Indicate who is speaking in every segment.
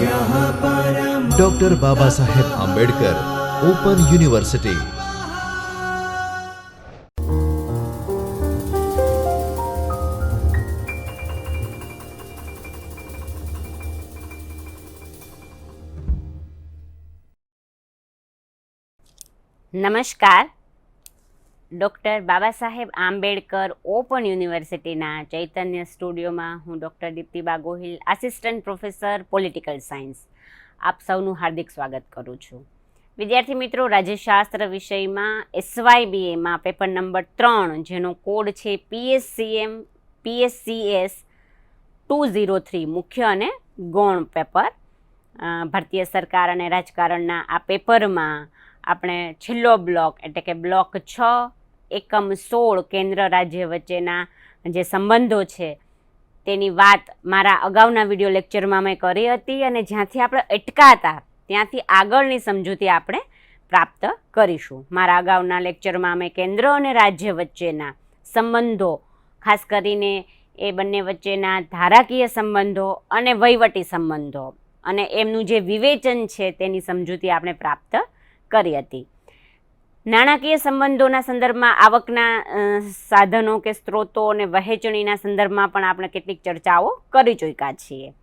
Speaker 1: Doctor Baba Saheb Ambedkar open university
Speaker 2: નમસ્કાર doctor Baba Saheb Ambedkar open યુનિવર્સિટીના ચૈતન્ય સ્ટુડિયોમાં હું doctor Diptiba Gohil assistant professor political science આપ સૌનું હાર્દિક સ્વાગત કરું છું. વિદ્યાર્થી મિત્રો, રાજ્યશાસ્ત્ર વિષયમાં એસવાયબીએમાં પેપર નંબર ત્રણ, જેનો કોડ છે PSCM PSCS two zero three મુખ્ય અને ગૌણ પેપર ભારતીય સરકાર અને રાજકારણના આ પેપરમાં આપણે છેલ્લો બ્લોક એટલે કે બ્લોક છ એકમ સોળ કેન્દ્ર રાજ્ય વચ્ચેના જે સંબંધો છે, તેની વાત મારા અગાઉના વીડિયો લેક્ચરમાં મેં કરી હતી અને જ્યાંથી આપણે અટકાતા, ત્યાંથી આગળની સમજૂતી આપણે પ્રાપ્ત કરીશું. મારા અગાઉના લેક્ચરમાં અમે કેન્દ્ર અને રાજ્ય વચ્ચેના સંબંધો, ખાસ કરીને એ બંને વચ્ચેના ધારાકીય સંબંધો અને વહીવટી સંબંધો અને એમનું જે વિવેચન છે તેની સમજૂતી આપણે પ્રાપ્ત કરી હતી. નાણાકીય સંબંધોના સંદર્ભમાં આવકના સાધનો કે સ્ત્રોતો અને વહેંચણીના સંદર્ભમાં પણ આપણે કેટલીક ચર્ચાઓ કરી ચૂક્યા છીએ.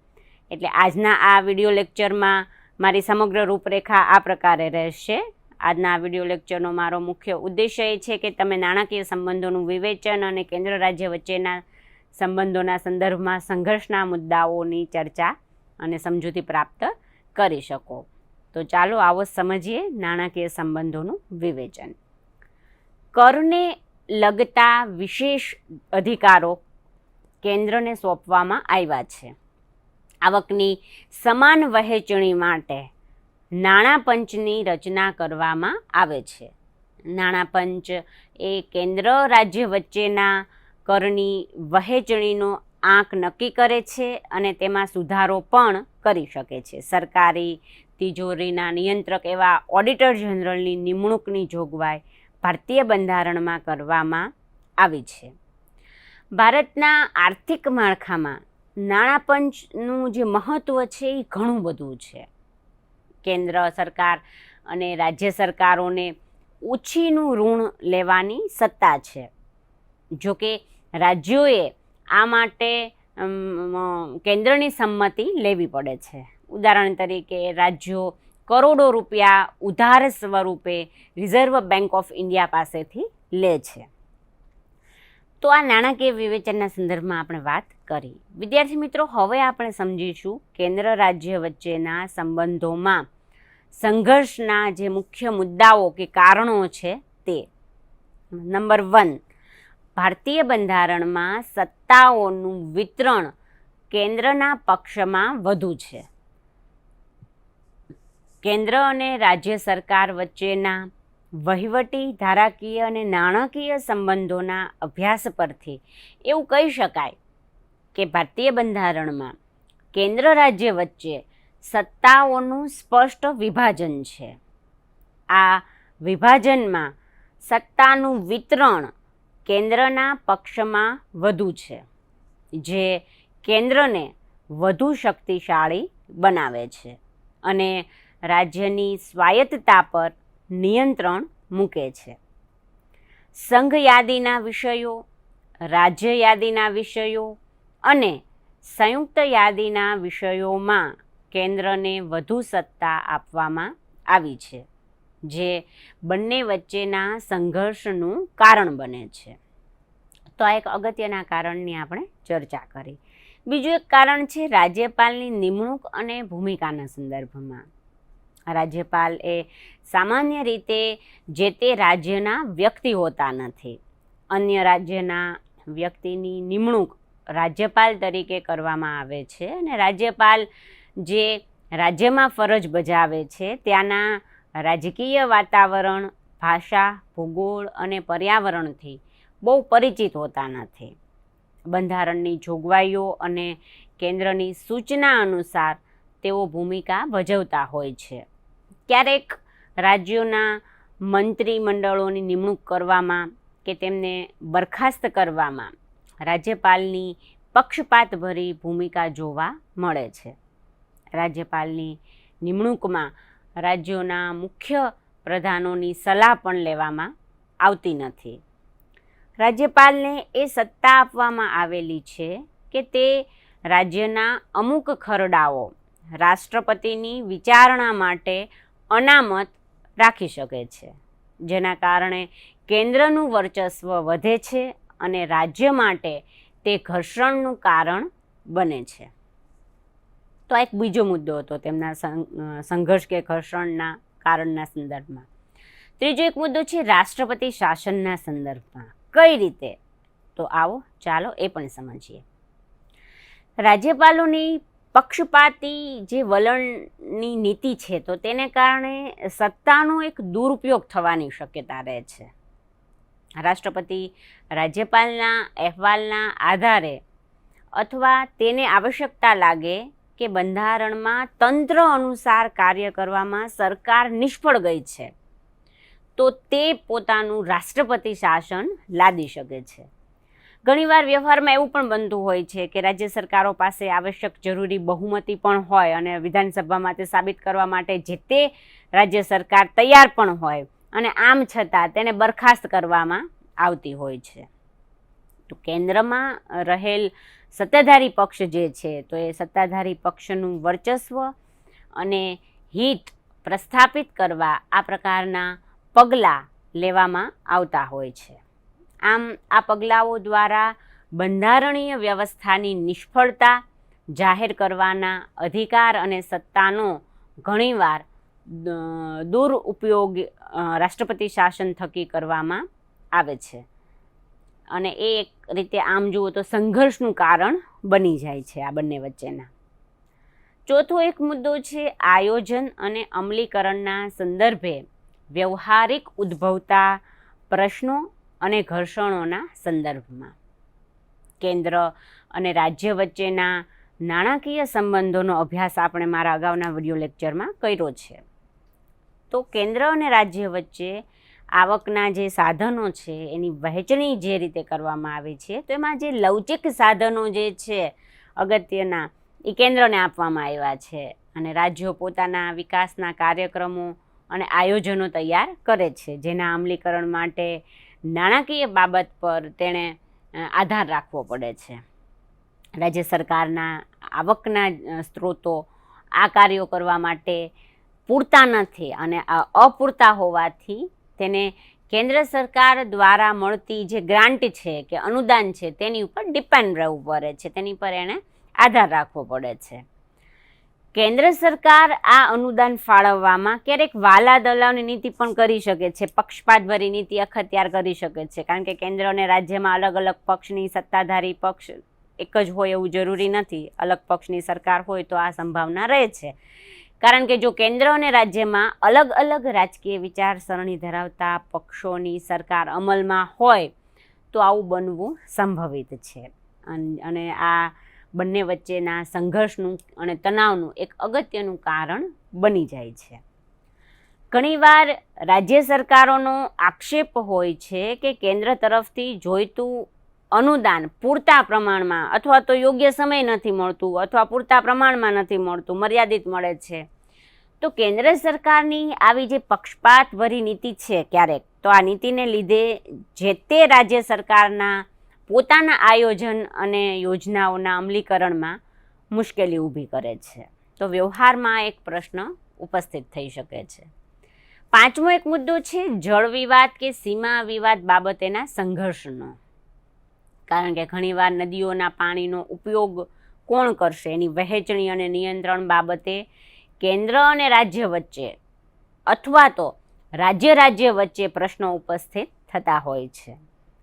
Speaker 2: એટલે આજના આ વીડિયો લેક્ચરમાં મારી સમગ્ર રૂપરેખા આ પ્રકારે રહેશે. આજના આ વીડિયો લેક્ચરનો મારો મુખ્ય ઉદ્દેશ્ય એ છે કે તમે નાણાકીય સંબંધોનું વિવેચન અને કેન્દ્ર રાજ્ય વચ્ચેના સંબંધોના સંદર્ભમાં સંઘર્ષના મુદ્દાઓની ચર્ચા અને સમજૂતી પ્રાપ્ત કરી શકો. તો ચાલો આવો સમજીએ નાણાકીય સંબંધોનું વિવેચન. કરને લગતા વિશેષ અધિકારો કેન્દ્રને સોંપવામાં આવ્યા છે. આવકની સમાન વહેંચણી માટે નાણાં પંચની રચના કરવામાં આવે છે. નાણાં પંચ એ કેન્દ્ર રાજ્ય વચ્ચેના કરની વહેંચણીનો આંક નક્કી કરે છે અને તેમાં સુધારો પણ કરી શકે છે. સરકારી તિજોરીના નિયંત્રક એવા ઓડિટર જનરલની નિમણૂકની જોગવાઈ ભારતીય બંધારણમાં કરવામાં આવી છે. ભારતના આર્થિક માળખામાં નાણાં પંચનું જે મહત્ત્વ છે એ ઘણું બધું છે. કેન્દ્ર સરકાર અને રાજ્ય સરકારોને ઓછીનું ઋણ લેવાની સત્તા છે. જોકે રાજ્યોએ આ માટે કેન્દ્રની સંમતિ લેવી પડે છે. ઉદાહરણ તરીકે રાજ્યો કરોડો રૂપિયા ઉધાર સ્વરૂપે રિઝર્વ બેંક ઓફ ઇન્ડિયા પાસેથી લે છે. તો આ નાણાકીય વિવેચનના સંદર્ભમાં આપણે વાત કરી. વિદ્યાર્થી મિત્રો, હવે આપણે સમજીશું કેન્દ્ર રાજ્ય વચ્ચેના સંબંધોમાં સંઘર્ષના જે મુખ્ય મુદ્દાઓ કે કારણો છે તે. નંબર વન, ભારતીય બંધારણમાં સત્તાઓનું વિતરણ કેન્દ્રના પક્ષમાં વધુ છે. કેન્દ્ર અને રાજ્ય સરકાર વચ્ચેના વહીવટી, ધારાકીય અને નાણાકીય સંબંધોના અભ્યાસ પરથી એવું કહી શકાય કે ભારતીય બંધારણમાં કેન્દ્ર રાજ્ય વચ્ચે સત્તાઓનું સ્પષ્ટ વિભાજન છે. આ વિભાજનમાં સત્તાનું વિતરણ કેન્દ્રના પક્ષમાં વધુ છે, જે કેન્દ્રને વધુ શક્તિશાળી બનાવે છે અને રાજ્યની સ્વાયત્તતા પર નિયંત્રણ મૂકે છે. સંઘ યાદીના વિષયો, રાજ્ય યાદીના વિષયો અને સંયુક્ત યાદીના વિષયોમાં કેન્દ્રને વધુ સત્તા આપવામાં આવી છે, જે બંને વચ્ચેના સંઘર્ષનું કારણ બને છે. તો આ એક અગત્યના કારણની આપણે ચર્ચા કરી. બીજું એક કારણ છે રાજ્યપાલની નિમણૂક અને ભૂમિકાના સંદર્ભમાં. રાજ્યપાલ એ સામાન્ય રીતે જે તે રાજ્યના વ્યક્તિ હોતા નથી. અન્ય રાજ્યના વ્યક્તિની નિમણૂક રાજ્યપાલ તરીકે કરવામાં આવે છે અને રાજ્યપાલ જે રાજ્યમાં ફરજ બજાવે છે ત્યાંના રાજકીય વાતાવરણ, ભાષા, ભૂગોળ અને પર્યાવરણથી બહુ પરિચિત હોતા નથી. બંધારણની જોગવાઈઓ અને કેન્દ્રની સૂચના અનુસાર તેઓ ભૂમિકા ભજવતા હોય છે. ક્યારેક રાજ્યોના મંત્રીમંડળોની નિમણૂક કરવામાં કે તેમને બરખાસ્ત કરવામાં રાજ્યપાલની પક્ષપાતભરી ભૂમિકા જોવા મળે છે. રાજ્યપાલની નિમણૂકમાં રાજ્યોના મુખ્ય પ્રધાનોની સલાહ પણ લેવામાં આવતી નથી. રાજ્યપાલને એ સત્તા આપવામાં આવેલી છે કે તે રાજ્યના અમુક ખરડાઓ રાષ્ટ્રપતિની વિચારણા માટે અનામત રાખી શકે છે. જેના કારણે કેન્દ્રનું વર્ચસ્વ વધે છે અને રાજ્ય માટે તે ઘર્ષણનું કારણ બને છે. તો આ એક બીજો મુદ્દો હતો તેમના સંઘર્ષ કે ઘર્ષણના કારણના સંદર્ભમાં. ત્રીજો એક મુદ્દો છે રાષ્ટ્રપતિ શાસનના સંદર્ભમાં. કઈ રીતે? તો આવો ચાલો એ પણ સમજીએ. રાજ્યપાલોની પક્ષપાતી જે વલણની નીતિ છે, તો તેને કારણે સત્તાનો એક દુરુપયોગ થવાની શક્યતા રહે છે. રાષ્ટ્રપતિ રાજ્યપાલના અહેવાલના આધારે અથવા તેને આવશ્યકતા લાગે કે બંધારણમાં તંત્ર અનુસાર કાર્ય કરવામાં સરકાર નિષ્ફળ ગઈ છે, તો તે પોતાનું રાષ્ટ્રપતિ શાસન લાદી શકે છે. ઘણીવાર વ્યવહારમાં એવું પણ બનતું હોય છે કે રાજ્ય સરકારો પાસે આવશ્યક જરૂરી બહુમતી પણ હોય અને વિધાનસભામાં તે સાબિત કરવા માટે જે તે રાજ્ય સરકાર તૈયાર પણ હોય અને આમ છતાં તેને બરખાસ્ત કરવામાં આવતી હોય છે. તો કેન્દ્રમાં રહેલ સત્તાધારી પક્ષ જે છે, તો એ સત્તાધારી પક્ષનું વર્ચસ્વ અને હિત પ્રસ્થાપિત કરવા આ પ્રકારના પગલાં લેવામાં આવતા હોય છે. આમ આ પગલાઓ દ્વારા બંધારણીય વ્યવસ્થાની નિષ્ફળતા જાહેર કરવાના અધિકાર અને સત્તાનો ઘણીવાર દુરુપયોગ રાષ્ટ્રપતિ શાસન થકી કરવામાં આવે છે. અને એ એક રીતે આમ જુઓ તો સંઘર્ષનું કારણ બની જાય છે આ બંને વચ્ચેના. ચોથો એક મુદ્દો છે આયોજન અને અમલીકરણના સંદર્ભે વ્યવહારિક ઉદ્ભવતા પ્રશ્નો અને ઘર્ષણોના સંદર્ભમાં. કેન્દ્ર અને રાજ્ય વચ્ચેના નાણાકીય સંબંધોનો અભ્યાસ આપણે મારા અગાઉના વીડિયો લેક્ચરમાં કર્યો છે. તો કેન્દ્ર અને રાજ્ય વચ્ચે આવકના જે સાધનો છે, એની વહેંચણી જે રીતે કરવામાં આવે છે, તો એમાં જે લવચિક સાધનો જે છે, અગત્યના, એ કેન્દ્રને આપવામાં આવ્યા છે અને રાજ્યો પોતાના વિકાસના કાર્યક્રમો અને આયોજનો તૈયાર કરે છે. જેના અમલીકરણ માટે નાણાકીય બાબત પર તેણે આધાર રાખવો પડે છે. રાજ્ય સરકારના આવકના સ્ત્રોતો આ કાર્યો કરવા માટે પૂરતા નથી અને અપૂરતા હોવાથી તેને કેન્દ્ર સરકાર દ્વારા મળતી જે ગ્રાન્ટ છે કે અનુદાન છે તેની ઉપર ડિપેન્ડ રહેવું પડે છે. તેની પર એણે આધાર રાખવો પડે છે. કેન્દ્ર સરકાર આ અનુદાન ફાળવવામાં ક્યારેક વાલા દલાવની નીતિ પણ કરી શકે છે, પક્ષપાતભરી નીતિ અખત્યાર કરી શકે છે, કારણ કે કેન્દ્ર અને રાજ્યમાં અલગ અલગ પક્ષની સત્તાધારી પક્ષ એક જ હોય એવું જરૂરી નથી, અલગ પક્ષની સરકાર હોય તો આ સંભાવના રહે છે. કારણ કે જો કેન્દ્ર અને રાજ્યમાં અલગ અલગ રાજકીય વિચારસરણી ધરાવતા પક્ષોની સરકાર અમલમાં હોય, તો આવું બનવું સંભવિત છે. અને આ બંને વચ્ચેના સંઘર્ષનું અને તણાવનું એક અગત્યનું કારણ બની જાય છે. ઘણીવાર રાજ્ય સરકારોનો આક્ષેપ હોય છે કે કેન્દ્ર તરફથી જોઈતું અનુદાન પૂરતા પ્રમાણમાં અથવા તો યોગ્ય સમય નથી મળતું અથવા પૂરતા પ્રમાણમાં નથી મળતું, મર્યાદિત મળે છે. તો કેન્દ્ર સરકારની આવી જે પક્ષપાતભરી નીતિ છે ક્યારેક, તો આ નીતિને લીધે જે તે રાજ્ય સરકારના પોતાના આયોજન અને યોજનાઓના અમલીકરણમાં મુશ્કેલી ઊભી કરે છે. તો વ્યવહારમાં એક પ્રશ્ન ઉપસ્થિત થઈ શકે છે. પાંચમો એક મુદ્દો છે જળ વિવાદ કે સીમા વિવાદ બાબતેના સંઘર્ષનો. કારણ કે ઘણીવાર નદીઓના પાણીનો ઉપયોગ કોણ કરશે? એની વહેંચણી અને નિયંત્રણ બાબતે કેન્દ્ર અને રાજ્ય વચ્ચે અથવા તો રાજ્ય રાજ્ય વચ્ચે પ્રશ્નો ઉપસ્થિત થતા હોય છે.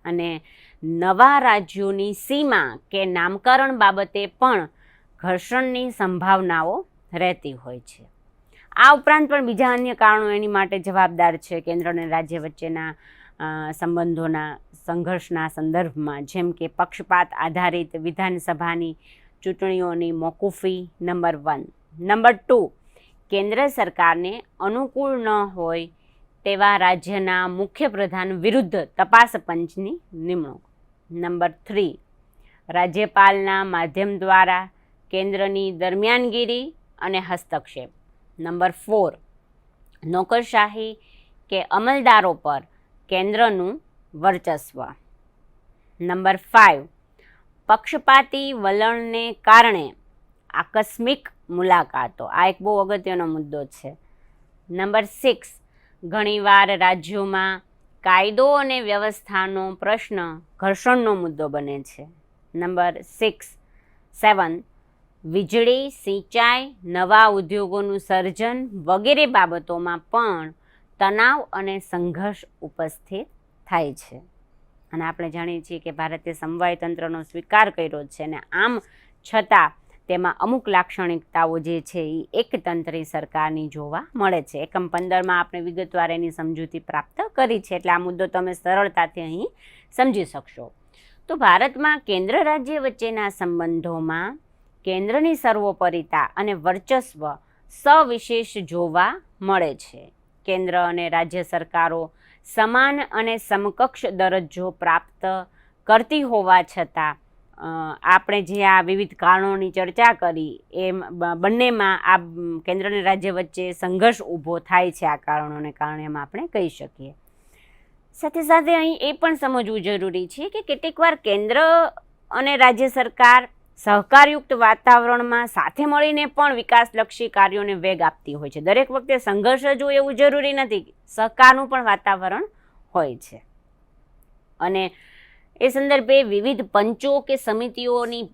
Speaker 2: અને નવા રાજ્યોની સીમા કે નામકરણ બાબતે પણ ઘર્ષણની સંભાવનાઓ રહેતી હોય છે. આ ઉપરાંત પણ બીજા અન્ય કારણો એની માટે જવાબદાર છે કેન્દ્ર અને રાજ્ય વચ્ચેના સંબંધોના, સંઘર્ષના સંદર્ભમાં. જેમ કે પક્ષપાત આધારિત વિધાનસભાની ચૂંટણીઓની મોકૂફી નંબર વન. નંબર ટુ, કેન્દ્ર સરકારને અનુકૂળ ન હોય તેવા રાજ્યના મુખ્ય પ્રધાન વિરુદ્ધ તપાસ પંચની નિમણૂક. Number three. રાજ્યપાલના માધ્યમ દ્વારા કેન્દ્રની દરમિયાનગીરી અને હસ્તક્ષેપ. Number four. નોકરશાહી કે અમલદારો પર કેન્દ્રનું વર્ચસ્વ. નંબર ફાઇવ પક્ષપાતી વલણને કારણે આકસ્મિક મુલાકાતો. આ એક બહુ અગત્યનો મુદ્દો છે. Number six. ઘણીવાર રાજ્યોમાં કાયદો અને વ્યવસ્થાનો પ્રશ્ન ઘર્ષણનો મુદ્દો બને છે. નંબર સિક્સ સેવન વીજળી, સિંચાઈ, નવા ઉદ્યોગોનું સર્જન વગેરે બાબતોમાં પણ તણાવ અને સંઘર્ષ ઉપસ્થિત થાય છે. અને આપણે જાણીએ છીએ કે ભારતે સમવાય તંત્રનો સ્વીકાર કર્યો છે અને આમ છતાં તેમાં અમુક લાક્ષણિકતાઓ જે છે એ એકતંત્રી સરકારની જોવા મળે છે. એકમ પંદરમાં આપણે વિગતવાર એની સમજૂતી પ્રાપ્ત કરી છે, એટલે આ મુદ્દો તમે સરળતાથી અહીં સમજી શકશો. તો ભારતમાં કેન્દ્ર રાજ્ય વચ્ચેના સંબંધોમાં કેન્દ્રની સર્વોપરિતા અને વર્ચસ્વ સવિશેષ જોવા મળે છે. કેન્દ્ર અને રાજ્ય સરકારો સમાન અને સમકક્ષ દરજ્જો પ્રાપ્ત કરતી હોવા છતાં આપણે જે આ વિવિધ કારણોની ચર્ચા કરી એ બંનેમાં આ કેન્દ્ર અને રાજ્ય વચ્ચે સંઘર્ષ ઊભો થાય છે આ કારણોને કારણે એમ આપણે કહી શકીએ. સાથે સાથે અહીં એ પણ સમજવું જરૂરી છે કે કેટલીકવાર કેન્દ્ર અને રાજ્ય સરકાર સહકારયુક્ત વાતાવરણમાં સાથે મળીને પણ વિકાસલક્ષી કાર્યોને વેગ આપતી હોય છે. દરેક વખતે સંઘર્ષ જ એવું જરૂરી નથી સહકારનું પણ વાતાવરણ હોય છે. અને એ સંદર્ભે વિવિધ પંચો કે સમિતિઓની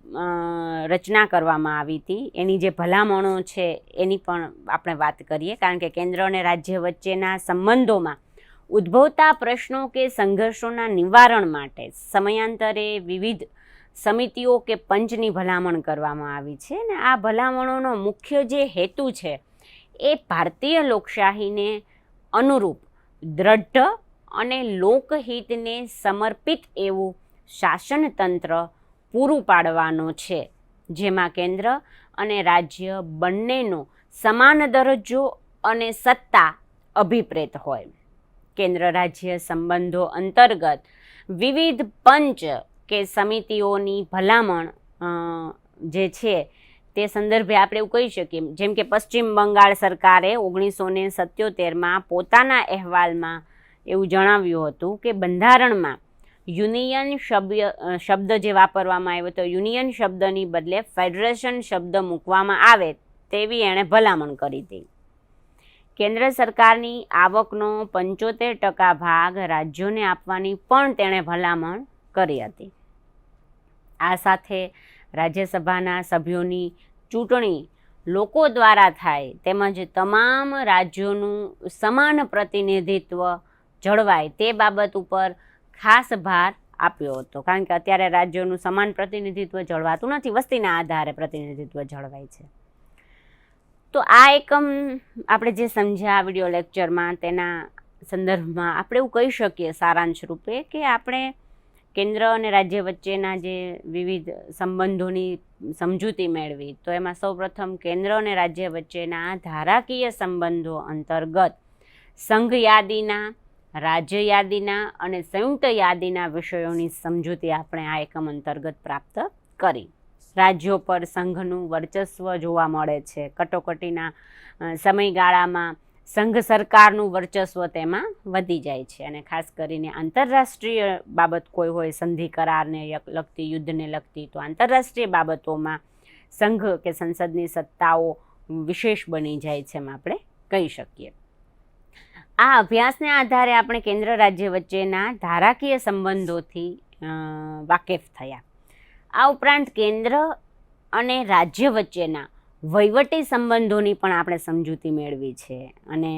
Speaker 2: રચના કરવામાં આવી હતી. એની જે ભલામણો છે એની પણ આપણે વાત કરીએ. કારણ કે કેન્દ્ર અને રાજ્ય વચ્ચેના સંબંધોમાં ઉદ્ભવતા પ્રશ્નો કે સંઘર્ષોના નિવારણ માટે સમયાંતરે વિવિધ સમિતિઓ કે પંચની ભલામણ કરવામાં આવી છે. અને આ ભલામણોનો મુખ્ય જે હેતુ છે એ ભારતીય લોકશાહીને અનુરૂપ દ્રઢ અને લોકહિતને સમર્પિત એવું શાસનતંત્ર પૂરું પાડવાનો છે. જેમાં કેન્દ્ર અને રાજ્ય બંનેનો સમાન દરજ્જો અને સત્તા અભિપ્રેત હોય. કેન્દ્ર રાજ્ય સંબંધો અંતર્ગત વિવિધ પંચ કે સમિતિઓની ભલામણ જે છે તે સંદર્ભે આપણે એવું કહી શકીએ. જેમ કે પશ્ચિમ બંગાળ સરકારે ઓગણીસો ને સત્યોતેરમાં પોતાના અહેવાલમાં એવું જણાવ્યું હતું કે બંધારણમાં યુનિયન શબ્દ શબ્દ જે વાપરવામાં આવ્યો તો યુનિયન શબ્દની બદલે ફેડરેશન શબ્દ મૂકવામાં આવે તેવી એણે ભલામણ કરી હતી. કેન્દ્ર સરકારની આવકનો પંચોતેર ટકા ભાગ રાજ્યોને આપવાની પણ તેણે ભલામણ કરી હતી. આ સાથે રાજ્યસભાના સભ્યોની ચૂંટણી લોકો દ્વારા થાય તેમજ તમામ રાજ્યોનું સમાન પ્રતિનિધિત્વ જળવાય તે બાબત ઉપર ખાસ ભાર આપ્યો હતો. કારણ કે અત્યારે રાજ્યોનું સમાન પ્રતિનિધિત્વ જળવાતું નથી, વસ્તીના આધારે પ્રતિનિધિત્વ જળવાય છે. તો આ એકમ આપણે જે સમજ્યા વીડિયો લેક્ચરમાં, તેના સંદર્ભમાં આપણે એવું કહી શકીએ સારાંશ રૂપે કે આપણે કેન્દ્ર અને રાજ્ય વચ્ચેના જે વિવિધ સંબંધોની સમજૂતી મેળવી. તો એમાં સૌપ્રથમ કેન્દ્ર અને રાજ્ય વચ્ચેના ધારાકીય સંબંધો અંતર્ગત સંઘ યાદીના રાજ્ય યાદીના અને સંયુક્ત યાદીના વિષયોની સમજૂતી આપણે આ એકમ અંતર્ગત પ્રાપ્ત કરી. રાજ્યો પર સંઘનું વર્ચસ્વ જોવા મળે છે. કટોકટીના સમયગાળામાં સંઘ સરકારનું વર્ચસ્વ તેમાં વધી જાય છે અને ખાસ કરીને આંતરરાષ્ટ્રીય બાબત કોઈ હોય, સંધિ કરારને લગતી, યુદ્ધને લગતી, તો આંતરરાષ્ટ્રીય બાબતોમાં સંઘ કે સંસદની સત્તાઓ વિશેષ બની જાય છે એમ આપણે કહી શકીએ. આ અભ્યાસને આધારે આપણે કેન્દ્ર રાજ્ય વચ્ચેના ધારાકીય સંબંધોથી વાકેફ થયા. આ ઉપરાંત કેન્દ્ર અને રાજ્ય વચ્ચેના વહીવટી સંબંધોની પણ આપણે સમજૂતી મેળવી છે. અને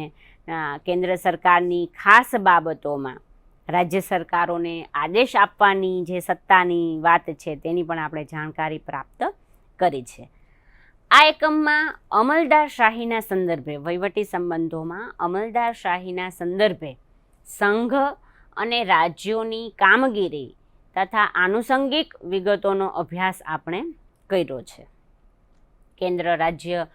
Speaker 2: કેન્દ્ર સરકારની ખાસ બાબતોમાં રાજ્ય સરકારોને આદેશ આપવાની જે સત્તાની વાત છે તેની પણ આપણે જાણકારી પ્રાપ્ત કરી છે. આ એકમમાં અમલદારશાહીના સંદર્ભે, વહીવટી સંબંધોમાં અમલદારશાહીના સંદર્ભે સંઘ અને રાજ્યોની કામગીરી તથા આનુષંગિક વિગતોનો અભ્યાસ આપણે કર્યો છે. કેન્દ્ર રાજ્ય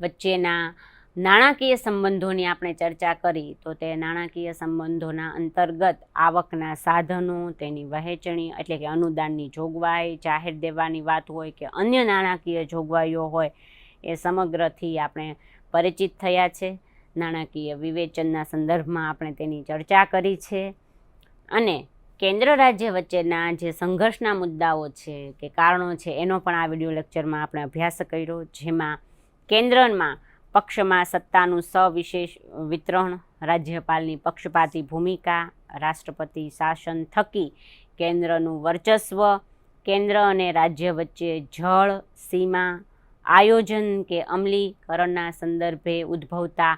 Speaker 2: વચ્ચેના નાણાકીય સંબંધોની આપણે ચર્ચા કરી, તો તે નાણાકીય સંબંધોના અંતર્ગત આવકના સાધનો, તેની વહેંચણી એટલે કે અનુદાનની જોગવાઈ, જાહેર દેવાની વાત હોય કે અન્ય નાણાકીય જોગવાઈઓ હોય, એ સમગ્રથી આપણે પરિચિત થયા છે. નાણાકીય વિવેચનના સંદર્ભમાં આપણે તેની ચર્ચા કરી છે. અને કેન્દ્ર રાજ્ય વચ્ચેના જે સંઘર્ષના મુદ્દાઓ છે કે કારણો છે, એનો પણ આ વીડિયો લેક્ચરમાં આપણે અભ્યાસ કર્યો, જેમાં કેન્દ્રમાં પક્ષમાં સત્તાનું સવિશેષ વિતરણ, રાજ્યપાલની પક્ષપાતી ભૂમિકા, રાષ્ટ્રપતિ શાસન થકી કેન્દ્રનું વર્ચસ્વ, કેન્દ્ર અને રાજ્ય વચ્ચે જળ, સીમા, આયોજન કે અમલીકરણના સંદર્ભે ઉદ્ભવતા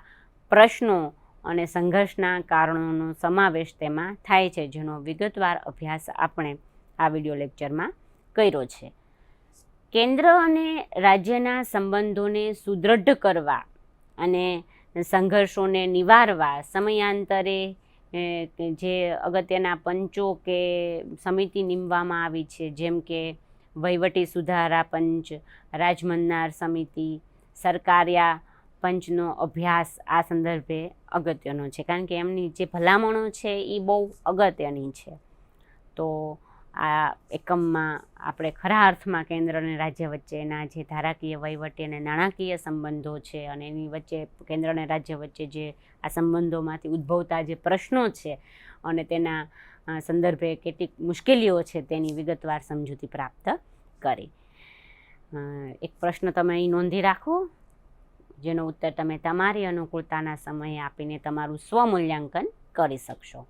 Speaker 2: પ્રશ્નો અને સંઘર્ષના કારણોનો સમાવેશ તેમાં થાય છે, જેનો વિગતવાર અભ્યાસ આપણે આ વીડિયો લેક્ચરમાં કર્યો છે. કેન્દ્ર અને રાજ્યના સંબંધોને સુદૃઢ કરવા અને સંઘર્ષોને નિવારવા સમયાંતરે જે અગત્યના પંચો કે સમિતિ નીમવામાં આવી છે, જેમ કે વહીવટી સુધારા પંચ, રાજમન્નાર સમિતિ, સરકારિયા પંચનો અભ્યાસ આ સંદર્ભે અગત્યનો છે. કારણ કે એમની જે ભલામણો છે, એ બહુ અગત્યની છે. તો આ એકમમાં આપણે ખરા અર્થમાં કેન્દ્ર અને રાજ્ય વચ્ચેના જે ધારાકીય વહીવટી અને નાણાકીય સંબંધો છે અને એની વચ્ચે કેન્દ્ર અને રાજ્ય વચ્ચે જે આ સંબંધોમાંથી ઉદ્ભવતા જે પ્રશ્નો છે અને તેના સંદર્ભે કેટલીક મુશ્કેલીઓ છે તેની વિગતવાર સમજૂતી પ્રાપ્ત કરી. એક પ્રશ્ન તમે અહીં નોંધી રાખો, જેનો ઉત્તર તમે તમારી અનુકૂળતાના સમયે આપીને તમારું સ્વમૂલ્યાંકન કરી શકશો.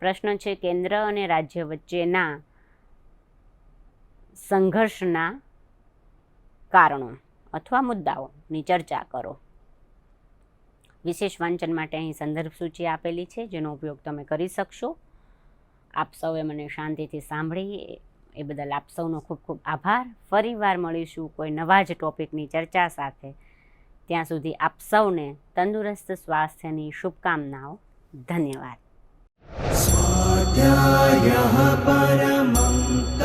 Speaker 2: પ્રશ્ન છે, કેન્દ્ર અને રાજ્ય વચ્ચેના સંઘર્ષના કારણો અથવા મુદ્દાઓની ચર્ચા કરો. વિશેષ વાંચન માટે અહીં સંદર્ભ સૂચિ આપેલી છે, જેનો ઉપયોગ તમે કરી શકશો. આપ સૌએ મને શાંતિથી સાંભળી એ બદલ આપ સૌનો ખૂબ ખૂબ આભાર. ફરીવાર મળીશું કોઈ નવા જ ટોપિકની ચર્ચા સાથે. ત્યાં સુધી આપ સૌને તંદુરસ્ત સ્વાસ્થ્યની શુભકામનાઓ. ધન્યવાદ.
Speaker 3: સ્વાધ્યાય પરમં